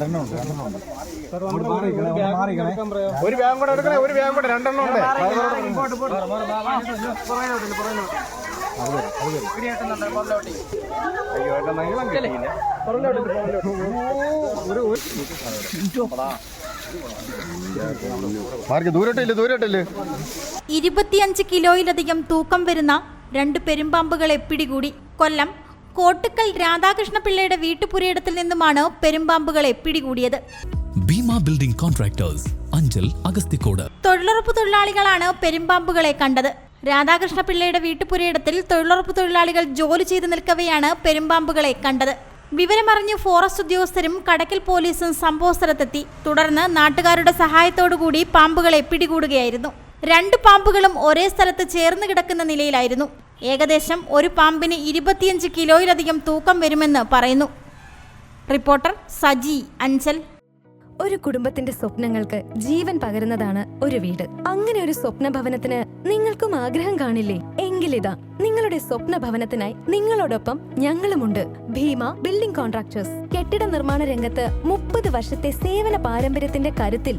രണ്ടെണ്ണം ഉണ്ട് രണ്ടെണ്ണം ഒരു ബാഗ് കൂടെ എടുക്കണേ ഒരു ബാഗ് കൂടെ രണ്ടെണ്ണം ഉണ്ട്. അയ്യോ എന്റെ നീളം കിട്ടിയില്ല. മാർക്ക് ദൂരോട്ടില്ല ദൂരോട്ടില്ല ഇരുപത്തിയഞ്ച് കിലോയിലധികം തൂക്കം വരുന്ന രണ്ട് പെരുമ്പാമ്പുകളെ പിടികൂടി. കൊല്ലം കോട്ടുക്കൽ രാധാകൃഷ്ണപിള്ളയുടെ വീട്ടുപുരയിടത്തിൽ നിന്നുമാണ് പെരുമ്പാമ്പുകളെ പിടികൂടിയത്. Bheema building contractors Anchal Agasthikode. തൊഴിലുറപ്പ് തൊഴിലാളികളാണ് പെരുമ്പാമ്പുകളെ കണ്ടത്. രാധാകൃഷ്ണപിള്ളയുടെ വീട്ടുപുരയിടത്തിൽ തൊഴിലുറപ്പ് തൊഴിലാളികൾ ജോലി ചെയ്തു നിൽക്കവെയാണ് പെരുമ്പാമ്പുകളെ കണ്ടത്. വിവരമറിഞ്ഞ് ഫോറസ്റ്റ് ഉദ്യോഗസ്ഥരും കടക്കൽ പോലീസും സംഭവസ്ഥലത്തെത്തി. തുടർന്ന് നാട്ടുകാരുടെ സഹായത്തോടുകൂടി പാമ്പുകളെ പിടികൂടുകയായിരുന്നു. രണ്ട് പാമ്പുകളും ഒരേ സ്ഥലത്ത് ചേർന്ന് കിടക്കുന്ന നിലയിലായിരുന്നു. ഏകദേശം ഒരു പാമ്പിന് ഇരുപത്തിയഞ്ച് കിലോയിലധികം തൂക്കം വരുമെന്ന് പറയുന്നു. റിപ്പോർട്ടർ സജി അഞ്ചൽ. ഒരു കുടുംബത്തിന്റെ സ്വപ്നങ്ങൾക്ക് ജീവൻ പകരുന്നതാണ് ഒരു വീട്. അങ്ങനെ ഒരു സ്വപ്ന ഭവനത്തിന് നിങ്ങൾക്കും ആഗ്രഹം കാണില്ലേ? എങ്കിലിതാ നിങ്ങളുടെ സ്വപ്ന ഭവനത്തിനായി നിങ്ങളോടൊപ്പം ഞങ്ങളുമുണ്ട്. Bheema building contractors. കെട്ടിട നിർമ്മാണ രംഗത്ത് മുപ്പത് വർഷത്തെ സേവന പാരമ്പര്യത്തിന്റെ കരുത്തിൽ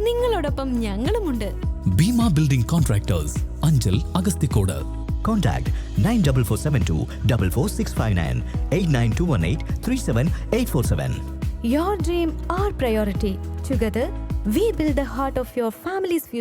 നിങ്ങളോടൊപ്പം ഞങ്ങളുമുണ്ട് Bheema building contractors Anchal Agasthikode Contact 94472 44659 89218 37847. Your dream, our priority. Together, we build the heart of your family's future.